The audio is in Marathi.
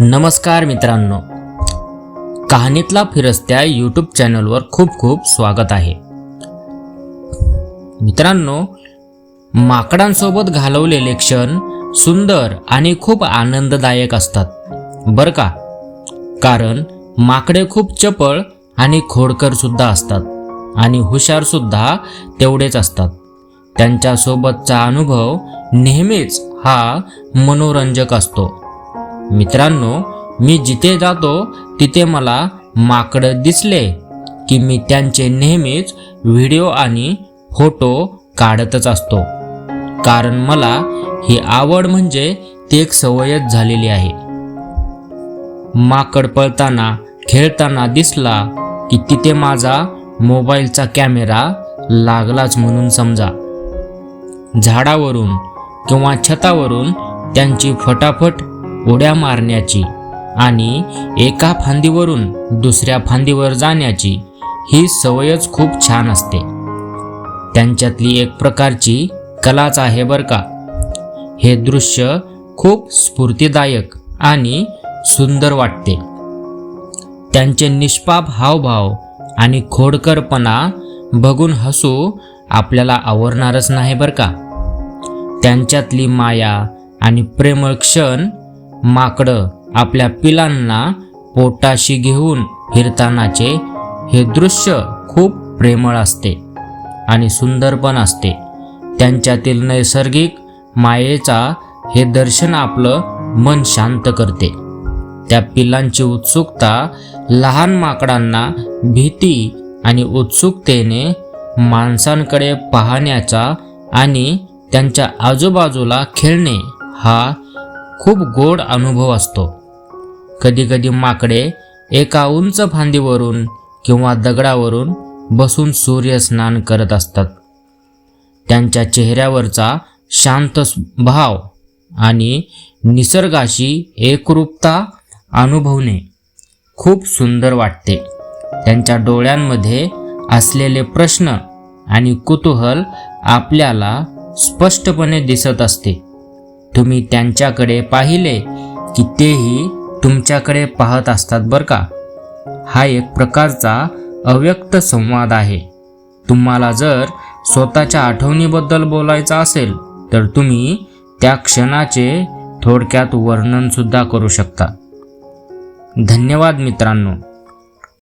नमस्कार मित्रांनो. कहाणीतला फिरस्त्या यूट्यूब चॅनलवर खूप खूप स्वागत आहे. मित्रांनो माकडांसोबत घालवलेले क्षण सुंदर आणि खूप आनंददायक असतात. बरं का? कारण माकडे खूप चपळ आणि खोडकर सुद्धा असतात आणि हुशार सुद्धा तेवढेच असतात. त्यांच्यासोबतचा अनुभव नेहमीच हा मनोरंजक असतो. मित्रांनो मी जिथे जातो तिथे मला माकडं दिसले की मी त्यांचे नेहमीच व्हिडिओ आणि फोटो काढतच असतो. कारण मला ही आवड म्हणजे ती एक सवयच झालेली आहे. माकड पळताना खेळताना दिसला की तिथे माझा मोबाईलचा कॅमेरा लागलाच म्हणून समजा. झाडावरून किंवा छतावरून त्यांची फटाफट उड्या मारण्याची आणि एका फांदीवरून दुसऱ्या फांदीवर जाण्याची ही सवयच खूप छान असते. त्यांच्यातली एक प्रकारची कलाच आहे बरं का. हे दृश्य खूप स्फूर्तिदायक आणि सुंदर वाटते. त्यांचे निष्पाप हावभाव आणि खोडकरपणा बघून हसू आपल्याला आवडणारच नाही बरं का. त्यांच्यातली माया आणि प्रेमळ क्षण माकडं आपल्या पिलांना पोटाशी घेऊन फिरतानाचे हे दृश्य खूप प्रेमळ असते आणि सुंदर पण असते. त्यांच्यातील नैसर्गिक मायेचा हे दर्शन आपलं मन शांत करते. त्या पिलांची उत्सुकता लहान माकडांना भीती आणि उत्सुकतेने माणसांकडे पाहण्याचा आणि त्यांच्या आजूबाजूला खेळणे हा खूप गोड अनुभव असतो. कधीकधी माकडे एका उंच फांदीवरून किंवा दगडावरून बसून सूर्यस्नान करत असतात. त्यांच्या चेहऱ्यावरचा शांत भाव आणि निसर्गाशी एकरूपता अनुभवणे खूप सुंदर वाटते. त्यांच्या डोळ्यांमध्ये असलेले प्रश्न आणि कुतूहल आपल्याला स्पष्टपणे दिसत असते. तुम्ही त्यांच्याकडे पाहिले की तेही तुमच्याकडे पाहत असतात बरं का? हा एक प्रकारचा अव्यक्त संवाद आहे. तुम्हाला जर स्वतःच्या आठवणीबद्दल बोलायचं असेल तर तुम्ही त्या क्षणाचे थोडक्यात वर्णनसुद्धा करू शकता. धन्यवाद मित्रांनो.